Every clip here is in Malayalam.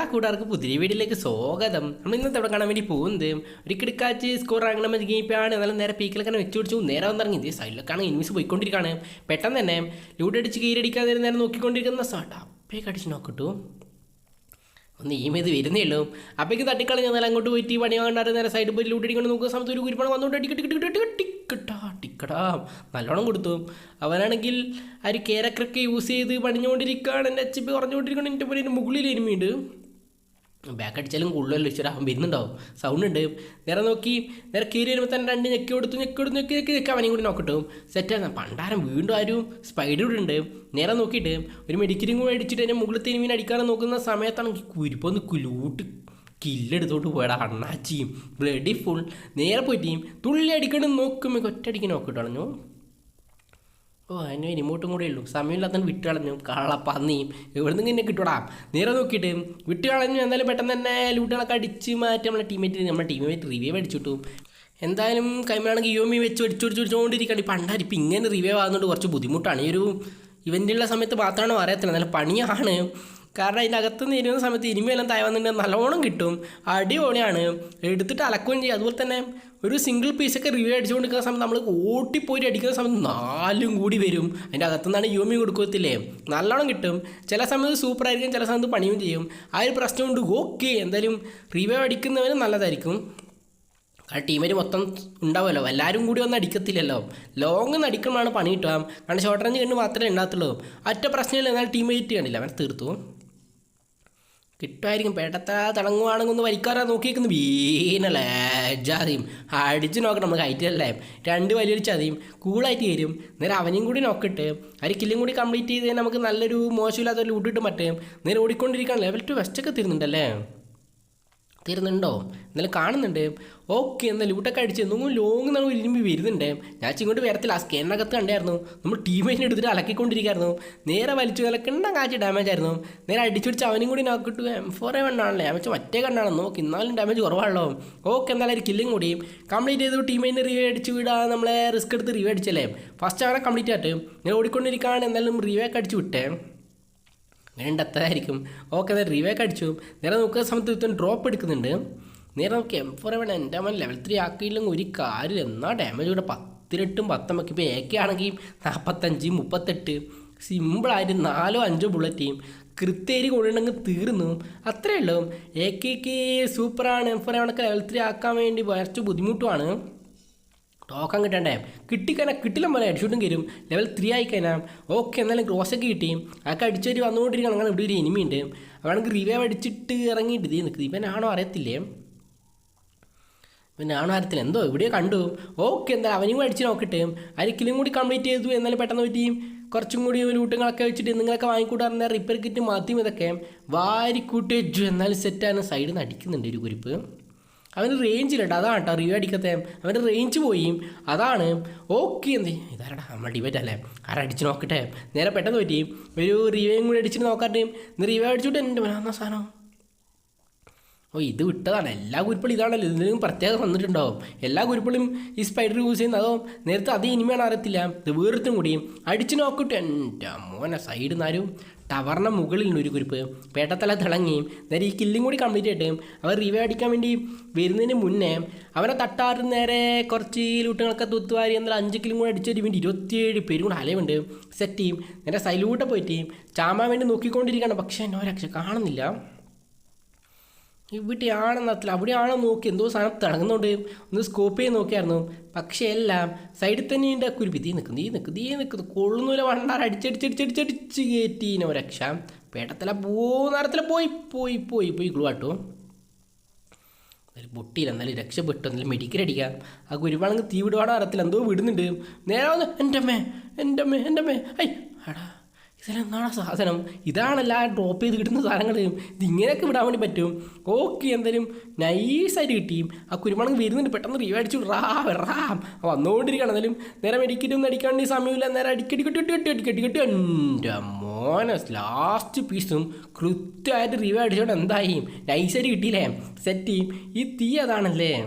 എല്ലാ കൂട്ടുകാർക്കും പുതിയ വീട്ടിലേക്ക് സ്വാഗതം. നമ്മൾ ഇന്നത്തെ അവിടെ കാണാൻ വേണ്ടി പോകുന്നത് ഒരു കിടക്കാച്ച് സ്കോർ ആകണം ഗീപ്പാണ് എന്നാലും നേരെ പീക്കിലൊക്കെ വെച്ച് പിടിച്ചു. നേരെ വന്നിറങ്ങി. ഇതേ സൈഡിലൊക്കെയാണ് ഇനിമിസ് പോയിക്കൊണ്ടിരിക്കുകയാണ്. പെട്ടെന്ന് തന്നെ ലൂട്ടടിച്ച് കീരടിക്കാതെ നേരെ നോക്കിക്കൊണ്ടിരിക്കുന്ന സടപ്പേ കടിച്ച് നോക്കട്ടു ഒന്ന് ഈ മേത് വരുന്നേ ഉള്ളൂ. അപ്പേക്ക് തട്ടിക്കളഞ്ഞ എന്നാൽ അങ്ങോട്ട് പോയിട്ട് പണി വാങ്ങണ്ടാറ് നേരെ സൈഡിൽ പോയി ലൂട്ടടിക്കൊണ്ട് നോക്കുന്ന സമയത്ത് ഒരു കുരുപ്പണം വന്നുകൊണ്ട് ടിക്കറ്റ് ടിക്കട്ടാ ടിക്കടാ. നല്ലോണം കൊടുത്തു. അവനാണെങ്കിൽ ആ ഒരു കേരക്രൊക്കെ യൂസ് ചെയ്ത് പണിഞ്ഞുകൊണ്ടിരിക്കുകയാണ്. എന്റെ എച്ച് പി കുറഞ്ഞുകൊണ്ടിരിക്കുകയാണ്. എന്റെ പോലെ മുകളിൽ എരുമയുണ്ട് ബാക്ക് അടിച്ചാലും കൂടുതലല്ലോ ഇച്ചിരി വരുന്നുണ്ടാവും. സൗണ്ട് ഉണ്ട്. നേരെ നോക്കി. നേരെ കീറി വരുമ്പോൾ തന്നെ രണ്ട് ഞെക്കി കൊടുത്തു ഞെക്കി കൊടുത്തു ഞെക്കി ഞെക്കി ഞെക്കി. അവനെയും കൂടി നോക്കട്ടും സെറ്റാണ് പണ്ടാരം വീണ്ടും ആരും സ്പൈഡ് ഇവിടെ ഉണ്ട്. നേരെ നോക്കിയിട്ട് ഒരു മെഡിക്കലും കൂടി അടിച്ചിട്ട് അതിന്റെ മുകളിൽ തിരുമീൻ അടിക്കാതെ നോക്കുന്ന സമയത്താണെങ്കിൽ കുരിപ്പൊന്ന് കുലൂട്ട് കില്ലെടുത്തോട്ട് പോയടാ അണ്ണാച്ചിയും. ബ്ലഡി ഫുൾ നേരെ പോയിട്ട് തുള്ളി അടിക്കണം നോക്കുമ്പോൾ ഒറ്റയടിക്ക് നോക്കിട്ട് കളഞ്ഞു ഓ അതിന് ഇനിമോട്ടും കൂടെ ഉള്ളൂ. സമയമില്ലാത്തത് വിട്ട് കളഞ്ഞു. കള്ള പന്നിയും എവിടെ നിന്ന് ഇങ്ങനെ കിട്ടൂടാ? നേരെ നോക്കിയിട്ട് വിട്ട് കളഞ്ഞു. എന്നാലും പെട്ടെന്ന് തന്നെ ലൂട്ടുകളൊക്കെ അടിച്ച് മാറ്റി നമ്മളെ ടീമേറ്റ് നമ്മളെ ടീമേറ്റ് റിവ്യൂ അടിച്ചിട്ടു. എന്തായാലും കൈമാണെങ്കിൽ യോമി വെച്ച് അടിച്ചുകൊണ്ടിരിക്കുകയാണ് ഈ പണ്ടാരി ഇപ്പം ഇങ്ങനെ റിവ്യൂ ആകുന്നതുകൊണ്ട് കുറച്ച് ബുദ്ധിമുട്ടാണ്. ഈ ഒരു ഇവന്റുള്ള സമയത്ത് മാത്രമാണ് അറിയത്തില്ല. നല്ല പണിയാണ്. കാരണം നിന്ന് ഇരുന്ന സമയത്ത് ഇനിമയെല്ലാം താഴെ വന്നിട്ടുണ്ടെങ്കിൽ നല്ലോണം കിട്ടും. അടിപൊളിയാണ്. എടുത്തിട്ട് അലക്കുകയും ചെയ്യും. അതുപോലെ തന്നെ ഒരു സിംഗിൾ പീസൊക്കെ റിവ്യൂ അടിച്ചുകൊണ്ടിരിക്കുന്ന സമയത്ത് നമ്മൾ ഓട്ടിപ്പോയിട്ട് അടിക്കുന്ന സമയത്ത് നാലും കൂടി വരും. അതിന്റെ അകത്തുനിന്നാണ് യൂമി കൊടുക്കത്തില്ലേ നല്ലോണം കിട്ടും. ചില സമയത്ത് സൂപ്പർ ആയിരിക്കും ചില സമയത്ത് പണിയും ചെയ്യും. ആ ഒരു പ്രശ്നമുണ്ട് ഓക്കെ എന്തായാലും റിവ്യൂ അടിക്കുന്നവന് നല്ലതായിരിക്കും. കാരണം ടീമിൽ മൊത്തം ഉണ്ടാവുമല്ലോ. എല്ലാവരും കൂടി ഒന്നും അടിക്കത്തില്ലല്ലോ. ലോങ് നിന്ന് അടിക്കുമ്പോഴാണ് പണി കിട്ടുക. കാരണം ഷോർട്ട് റേഞ്ച് കണ്ട് മാത്രമേ ഉണ്ടാകത്തുള്ളൂ. അറ്റ പ്രശ്നമില്ല. എന്നാൽ ടീം വെയിറ്റ് കണ്ടില്ല. അവൻ തീർത്തു. കിട്ടുമായിരിക്കും. പേട്ടത്ത തിളങ്ങുവാണെങ്കിൽ ഒന്ന് വലിക്കാറാ നോക്കിയിരിക്കുന്നു വീണല്ലേ ജാതിയും അടിച്ച് നോക്കണം നമ്മൾ ഹൈറ്റിലല്ലേ? രണ്ട് വലിയൊരു ചതിയും. കൂളായിട്ട് തരും നേരെ അവനും കൂടി നോക്കിട്ട് ഒരു കില്ലും കൂടി കംപ്ലീറ്റ് ചെയ്ത് നമുക്ക് നല്ലൊരു മോശമില്ലാത്തൊരു ലൂട്ടിട്ട് പറ്റും നേരെ ഓടിക്കൊണ്ടിരിക്കാൻ ലെവൽ ടു വെസ്റ്റൊക്കെ തീരുന്നുണ്ടല്ലേ? തീരുന്നുണ്ടോ എന്നാലും കാണുന്നുണ്ട്. ഓക്കെ എന്നാൽ ലൂട്ടൊക്കെ അടിച്ച് എന്തെങ്കിലും ലോങ് നമ്മൾ ഇരുമ്പി വരുന്നുണ്ട്. ഞാൻ ഇങ്ങോട്ട് വരത്തില്ല. ആ സ്കാനകത്ത് കണ്ടായിരുന്നു. നമ്മൾ ടീമേറ്റിനെ എടുത്തിട്ട് അലക്കിക്കൊണ്ടിരിക്കുകയായിരുന്നു നേരെ വലിച്ചു നിലക്കണ്ട കാച്ച് ഡാമേജ് ആയിരുന്നു. നേരെ അടിച്ചുപിടിച്ച് അവനും കൂടി നോക്കിട്ട് ഫോർ എ വണ്ണാണല്ലേ വെച്ചാൽ മറ്റേ കണ്ണാണ്. നോക്കി എന്നാലും ഡാമേജ് കുറവാണല്ലോ. ഓക്കെ എന്നാലും ഒരു കില്ലും കൂടി. കംപ്ലീറ്റ് ചെയ്തു ടീമേറ്റിന് റിവ്യൂ അടിച്ച് വിടാ. നമ്മളെ റിസ്ക് എടുത്ത് റിവ്യൂ അടിച്ചല്ലേ? ഫസ്റ്റ് അവനെ കംപ്ലീറ്റ് ആയിട്ട്. ഞാൻ ഓടിക്കൊണ്ടിരിക്കുകയാണ് എന്നാലും റിവ്യൂ ഒക്കെ അടിച്ച് വിട്ടേ. വേണ്ടത്തായിരിക്കും. ഓക്കെ നേരെ റിവേക്ക് അടിച്ചു. നേരെ നോക്കുന്ന സമയത്ത് ഇത്തരം ഡ്രോപ്പ് എടുക്കുന്നുണ്ട്. നേരെ നോക്കി എം ഫോർ എവൺ എന്റെ അവൻ ലെവൽ ത്രീ ആക്കിയില്ലെങ്കിൽ ഒരു കാര്യം എന്നാ ഡാമേജ് ഇവിടെ പത്തിനെട്ടും പത്തൊക്കെ ഇപ്പോൾ എ കെ ആണെങ്കിൽ നാൽപ്പത്തഞ്ച് മുപ്പത്തെട്ട്. സിമ്പിളായിട്ട് നാലോ അഞ്ചോ ബുള്ളറ്റേയും കൃത്യേരി കൊണ്ടുണ്ടെങ്കിൽ തീർന്നു. അത്രേ ഉള്ളൂ. എ കെക്ക് സൂപ്പറാണ് എം ഫോർ അവനൊക്കെ ലെവൽ ത്രീ ആക്കാൻ വേണ്ടി കുറച്ച് ബുദ്ധിമുട്ടുമാണ് ടോക്കൺ കിട്ടണ്ടേ കിട്ടിക്കഴിഞ്ഞാൽ കിട്ടില്ല പോലെ ഹെഡ്ഷൂട്ടും കയറും. ലെവൽ ത്രീ ആയി കഴിഞ്ഞാൽ ഓക്കെ എന്നാലും ക്രോസൊക്കെ കിട്ടി. അതൊക്കെ അടിച്ചൊരു വന്നുകൊണ്ടിരിക്കണം അങ്ങനെ ഇവിടെ ഒരു എനിമിയുണ്ട് അവനക്ക് റിവൈവ് അടിച്ചിട്ട് ഇറങ്ങിയിട്ട് ഇത് നിൽക്കുന്നത് ഇവനാണോ അറിയത്തില്ലേ? ആണോ അറിയത്തില്ല. എന്തോ ഇവിടെയോ കണ്ടു. ഓക്കെ എന്താ അവനും കൂടി അടിച്ച് നോക്കട്ടെ അരിക്കലും കൂടി കംപ്ലീറ്റ് ചെയ്തു. എന്നാലും പെട്ടെന്ന് പറ്റി. കുറച്ചും കൂടി ലൂട്ടുകളൊക്കെ വെച്ചിട്ട് നിങ്ങളൊക്കെ വാങ്ങിക്കൂട്ടാറുണ്ട് റിപ്പയർ കിറ്റ് മാത്രം ഇതൊക്കെ. വാരിക്കൂട്ടി വെച്ചു. എന്നാലും സെറ്റാണ് സൈഡിൽ നിന്ന് അടിക്കുന്നുണ്ട് ഒരു കുരിപ്പ്. അവന് റേഞ്ചിലുണ്ട് അതാണ് കേട്ടോ റിവ്യൂ അടിക്കത്തെ. അവന്റെ റേഞ്ച് പോയി. അതാണ് ഓക്കെ എന്ത്? ഇതാരടാ നമ്മൾ ഡിബേറ്റ് അല്ലേ? ആരടിച്ച് നോക്കട്ടെ? നേരെ പെട്ടെന്ന് പറ്റി. ഒരു റിവ്യൂയും കൂടി അടിച്ചിട്ട് നോക്കാട്ടെ. റിവ്യൂ അടിച്ചിട്ട് എന്റെ വരാന്ന സാധനം? ഓ ഇത് വിട്ടതാണ്. എല്ലാ കുരുപ്പളും ഇതാണല്ലോ. ഇതിലും പ്രത്യേകം വന്നിട്ടുണ്ടാവും എല്ലാ കുരുപ്പളും ഈ സ്പൈഡർ യൂസ് ചെയ്യുന്ന അതോ നേരത്തെ അത് ഇനിമയാണ് അറിയത്തില്ല. ഇത് വേർത്തും കൂടിയും അടിച്ചു നോക്കിട്ട് എന്റെ മോനെ സൈഡിൽ നിന്നാരും ടവറിന്റെ മുകളിൽ ഒരു കുരിപ്പ് പേട്ടത്തല തിളങ്ങിയും നേരെ ഈ കില്ലും കൂടി കംപ്ലീറ്റ് ആയിട്ട് അവർ റിവേ അടിക്കാൻ വേണ്ടി വരുന്നതിന് മുന്നേ അവനെ തട്ടാറ് നേരെ കുറച്ച് ലൂട്ടുകളൊക്കെ തുത്തുവാരി എന്നാൽ അഞ്ച് കിലും കൂടി അടിച്ചൊരു വേണ്ടി ഇരുപത്തിയേഴ് പേരും കൂടെ അലയുണ്ട് സെറ്റ് ചെയ്യും. നേരെ സൈലൂട്ടെ പോയിട്ട് ചാമ വേണ്ടി നോക്കിക്കൊണ്ടിരിക്കുകയാണ്. പക്ഷേ എന്നെ ഒരക്ഷ കാണുന്നില്ല. ഇവിടെയാണെന്നത്തില്ല അവിടെയാണോ നോക്കി എന്തോ സാധനം തിളങ്ങുന്നുണ്ട്. ഒന്ന് സ്കോപ്പ് ചെയ്ത് നോക്കിയായിരുന്നു. പക്ഷേ എല്ലാം സൈഡിൽ തന്നെ ഉണ്ട്. കുരുപ്പി തീ നിൽക്കുന്നു. ഈ നിൽക്കുന്നു. തീ നിൽക്കുന്നു. കൊള്ളുന്നൂല വണ്ടാർ അടിച്ചടിച്ചടിച്ചടിച്ചടിച്ച് കയറ്റീനെ രക്ഷ പേട്ടത്തില പോകുന്നേരത്തിൽ പോയി. പോയി പോയി പോയി. ഗ്ലൂ പൊട്ടിയില്ല. എന്നാലും രക്ഷപ്പെട്ടു. എന്നാലും മെഡിക്കൽ അടിക്കാം. ആ കുരുവാണെങ്കിൽ തീ വിടുവാണോ അറിയത്തില്ല. എന്തോ വിടുന്നുണ്ട്. നേരെ വന്ന് എന്റെ അമ്മേ എന്റെ അമ്മേ എന്റെ അമ്മേ. ഐ അടാ എന്താണ് സാധനം? ഇതാണല്ല ഡ്രോപ്പ് ചെയ്ത് കിട്ടുന്ന സാധനങ്ങൾ. ഇതിങ്ങനെയൊക്കെ വിടാൻ വേണ്ടി പറ്റും. ഓക്കെ എന്തായാലും നൈസായിട്ട് കിട്ടിയും. ആ കുരുമുളക് വരുന്നുണ്ട്. പെട്ടെന്ന് റീവ് അടിച്ചു. റാ റാം. വന്നുകൊണ്ടിരിക്കുകയാണ് എന്തായാലും നേരെ മെഡിക്കറ്റൊന്നും അടിക്കാൻ വേണ്ടി സമയമില്ല. നേരെ അടിക്കടി കെട്ടി കെട്ടി കെട്ടി കെട്ടി കെട്ടി. എന്റെ മോനെ ലാസ്റ്റ് പീസും കൃത്യമായിട്ട് റീവ് അടിച്ചുകൊണ്ട് എന്തായി? നൈസായിട്ട് കിട്ടിയില്ലേ? സെറ്റ് ചെയ്യും. ഈ തീ അതാണല്ലേ?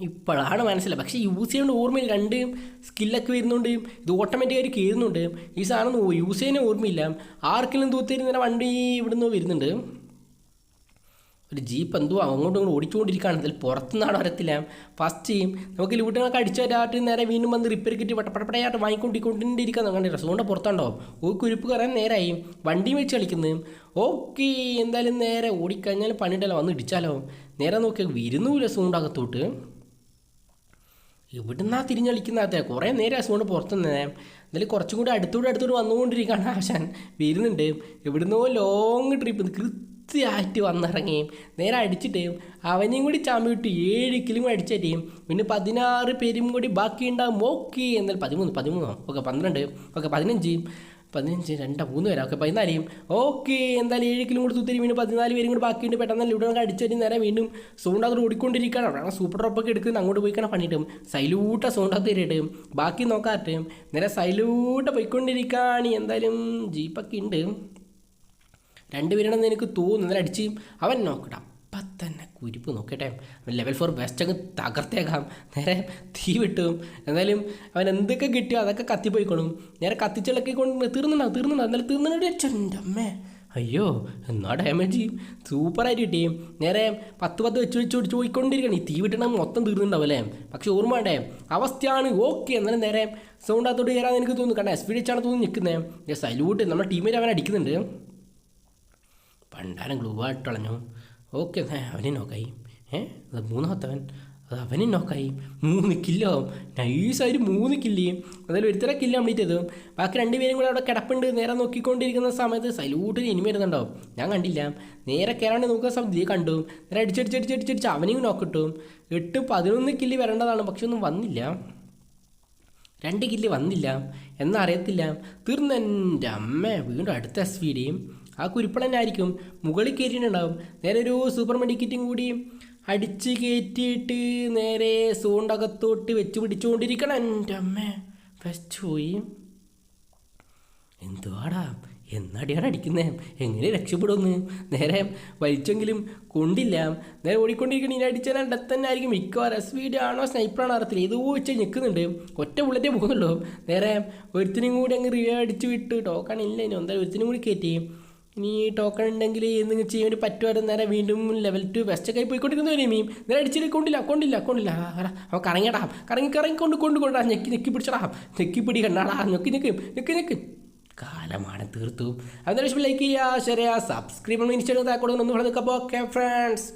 ഇപ്പോഴാണ് മനസ്സിലായി പക്ഷേ യൂസ് ചെയ്യേണ്ട ഓർമ്മയിൽ രണ്ട് സ്കില്ലൊക്കെ വരുന്നുണ്ട്. ഇത് ഓട്ടോമാറ്റിക്കായിട്ട് കയറുന്നുണ്ട് ഈ സാധനം യൂസ് ചെയ്യുന്ന ഓർമ്മയില്ല. ആർക്കെങ്കിലും തൂത്തിരുന്ന വണ്ടി ഇവിടുന്ന് വരുന്നുണ്ട്. ഒരു ജീപ്പ് എന്തോ അങ്ങോട്ടും ഇങ്ങോട്ടും ഓടിച്ചുകൊണ്ടിരിക്കുകയാണ്. അതിൽ പുറത്തുനിന്നാണ് വരത്തില്ല. ഫസ്റ്റ് നമുക്ക് ലൂട്ടുകളൊക്കെ അടിച്ചു വരാട്ട് നേരെ വീണ്ടും വന്ന് റിപ്പയർ കിട്ടി പട്ടപ്പടപ്പടയായിട്ട് വാങ്ങിക്കൊണ്ടിരിക്കൊണ്ടിരിക്കാൻ കണ്ടിട്ട് സോണ്ട പുറത്തുണ്ടോ? ഓ കുരിപ്പ് കയറാൻ നേരായി. വണ്ടിയും വെച്ച് കളിക്കുന്നു. ഓക്കെ എന്തായാലും നേരെ ഓടിക്കഴിഞ്ഞാൽ പണിയിട്ടല്ലോ വന്ന് ഇടിച്ചാലോ? നേരെ നോക്കിയാൽ വരുന്നൂല സോണ്ടകത്തോട്ട് ഇവിടുന്നാ തിരിഞ്ഞളിക്കുന്നകത്തെ? കുറേ നേരം അസുഖം പുറത്തുനിന്ന്. എന്നാലും കുറച്ചും കൂടി അടുത്തൂടെ അടുത്തൂടെ വന്നുകൊണ്ടിരിക്കുകയാണ് ആശാൻ വരുന്നുണ്ട്. ഇവിടുന്നോ ലോങ് ട്രിപ്പ് കൃത്യമായിട്ട് വന്നിറങ്ങി. നേരെ അടിച്ചിട്ട് അവനെയും കൂടി ചാമ്പി വിട്ട്. ഏഴ് കിലും കൂടി അടിച്ചിട്ട് പിന്നെ പതിനാറ് പേരും കൂടി ബാക്കി ഉണ്ടാകും ഓക്കെ എന്നാൽ പതിമൂന്ന് പതിമൂന്നോ? ഓക്കെ പന്ത്രണ്ട്. ഓക്കെ പതിനഞ്ച്. പതിനഞ്ച് രണ്ട് മൂന്ന് പേരാ. ഓക്കെ പതിനാലെയും. ഓക്കെ എന്തായാലും ഏഴ് കിലോ കൂടി തൂത്തിരി വീണ്ടും പതിനാല് പേരും കൂടി ബാക്കിയുണ്ട്. പെട്ടെന്ന് ഇവിടെ നമുക്ക് അടിച്ചു നേരെ വീണ്ടും സൗണ്ടാകത്ത് ഓടിക്കൊണ്ടിരിക്കുകയാണ്. അവിടെ സൂപ്പർ ഡ്രോപ്പൊക്കെ എടുക്കുന്ന അങ്ങോട്ട് പോയിക്കാണ് പണിയിട്ടും സൈലൂട്ട സൗണ്ടാകത്ത് കയറിയിട്ട് ബാക്കി നോക്കാട്ട് നേരെ സൈലൂട്ട പോയിക്കൊണ്ടിരിക്കുകയാണ്. എന്തായാലും ജീപ്പൊക്കെ ഉണ്ട്. രണ്ടുപേരാണെന്ന് എനിക്ക് തോന്നുന്നു. എന്നാലും അടിച്ച് അവൻ നോക്കട്ടെ അപ്പം തന്നെ കുരിപ്പ് നോക്കട്ടെ ലെവൽ ഫോർ ബെസ്റ്റ് അങ്ങ് തകർത്തേക്കാം. നേരെ തീ വിട്ടും. എന്നാലും അവൻ എന്തൊക്കെ കിട്ടിയോ അതൊക്കെ കത്തിപ്പോയിക്കോളും. നേരെ കത്തിച്ചിളക്കി കൊണ്ട് തീർന്നുണ്ടാവും തീർന്നുണ്ടാവും എന്നാലും തീർന്നിട്ട് എന്റെ അമ്മേ. അയ്യോ എന്നാ ഡാമേജ് ചെയ്യും സൂപ്പറായിട്ട് കിട്ടിയും നേരെ പത്ത് പത്ത് വെച്ച് വെച്ച് വെച്ച് പോയിക്കൊണ്ടിരിക്കണം ഈ തീ വിട്ടണം മൊത്തം തീർന്നുണ്ടാവും അല്ലേ? പക്ഷെ ഓർമ്മ വേണ്ടേ? അവസ്ഥയാണ് ഓക്കെ എന്നാലും നേരെ സൗണ്ട് സൗണ്ടാത്തോട്ട് കയറാൻ എനിക്ക് തോന്നുന്നു. കാരണം എസ് പി ഡിച്ചാണ് തോന്നുന്നു നിൽക്കുന്നത് സല്യൂട്ട് നമ്മുടെ ടീമിൽ അവൻ അടിക്കുന്നുണ്ട്. പണ്ടാരം ഗ്ലൂ ആയിട്ട് കളഞ്ഞു. ഓക്കെ അവനെ നോക്കായി. ഏ അത് മൂന്നാമത്തവൻ. അത് അവനെ നോക്കായി. മൂന്ന് കില്ലാവും നൈസായിട്ട് മൂന്ന് കില്ലിയും അതിൽ ഒരുത്തര കില്ല കംപ്ലീറ്റ് ചെയ്തു ബാക്കി രണ്ടുപേരും കൂടെ അവിടെ കിടപ്പുണ്ട്. നേരെ നോക്കിക്കൊണ്ടിരിക്കുന്ന സമയത്ത് സല്യൂട്ടിന് ഇനി വരുന്നുണ്ടാവും. ഞാൻ കണ്ടില്ല. നേരെ കയറാണ്ട് നോക്കുന്ന സമയത്ത് ഇത് കണ്ടു. നേരെ അടിച്ചടിച്ചടിച്ചടിച്ചടിച്ച് അവനെയും നോക്കിട്ടു എട്ട് പതിനൊന്ന് കില്ല് വരേണ്ടതാണ്. പക്ഷെ ഒന്നും വന്നില്ല. രണ്ട് കില്ല് വന്നില്ല. എന്നറിയത്തില്ല. തീർന്നെന്റെ അമ്മ വീണ്ടും അടുത്ത എസ് വി ആ കുരുപ്പൾ തന്നെ ആയിരിക്കും. മുകളിൽ കയറ്റിയിട്ടുണ്ടാവും. നേരെ ഒരു സൂപ്പർ മെഡിക്കറ്റും കൂടി അടിച്ച് കയറ്റിയിട്ട് നേരെ സൂണ്ടകത്തോട്ട് വെച്ച് പിടിച്ചുകൊണ്ടിരിക്കണം എന്റെ അമ്മ വെച്ചുപോയി എന്തുവാടാ? എന്നടിയാണ് അടിക്കുന്നത് എങ്ങനെ രക്ഷപ്പെടുമെന്ന് നേരെ വലിച്ചെങ്കിലും കൊണ്ടില്ല. നേരെ ഓടിക്കൊണ്ടിരിക്കണ ഇനി അടിച്ചാൽ തന്നെ ആയിരിക്കും. മിക്കവാറും എസ് വീഡിയോ ആണോ സ്നൈപ്പറാണോ അറിയത്തില്ല. ഏതോ വെച്ച് നിൽക്കുന്നുണ്ട് ഒറ്റ ബുള്ളറ്റേ പോകുന്നുള്ളൂ. നേരെ ഒരുത്തിനും കൂടി അങ്ങ് റിവ്യൂ അടിച്ച് വിട്ട്. ടോക്കൺ ഇല്ല ഇനി. എന്തായാലും ഒരുത്തിനും കൂടി കയറ്റി. ഇനി ഈ ടോക്കൺ ഉണ്ടെങ്കിൽ എന്തെങ്കിലും ചെയ്യാൻ വേണ്ടി പറ്റുമായിരുന്നു നേരെ വീണ്ടും ലെവൽ ടു വെസ്റ്റൊക്കെ പോയിക്കൊണ്ടിരിക്കുന്ന ഒരു മീം നേരെ അടിച്ചിട്ട് കൊണ്ടില്ല കൊണ്ടില്ല കൊണ്ടില്ല. അവൻ കറങ്ങിയടാ കറങ്ങി കറങ്ങി കൊണ്ട് കൊണ്ട് കൊണ്ടാ ഞെക്കി ഞെക്കി പിടിച്ചടാ. ഞെക്കി പിടി കണ്ടാടാ ഞെക്കി ഞെക്കി ഞെക്കി ഞെക്കി. കാലമാണ് തീർത്തു. അതിന് ലൈക്ക് ചെയ്യുക ശരിയാ സബ്സ്ക്രൈബ് ഇൻസ്റ്റാഗ്രാം താക്കോടെ ഒന്ന് പറഞ്ഞേക്കപ്പോൾ ഓക്കെ ഫ്രണ്ട്സ്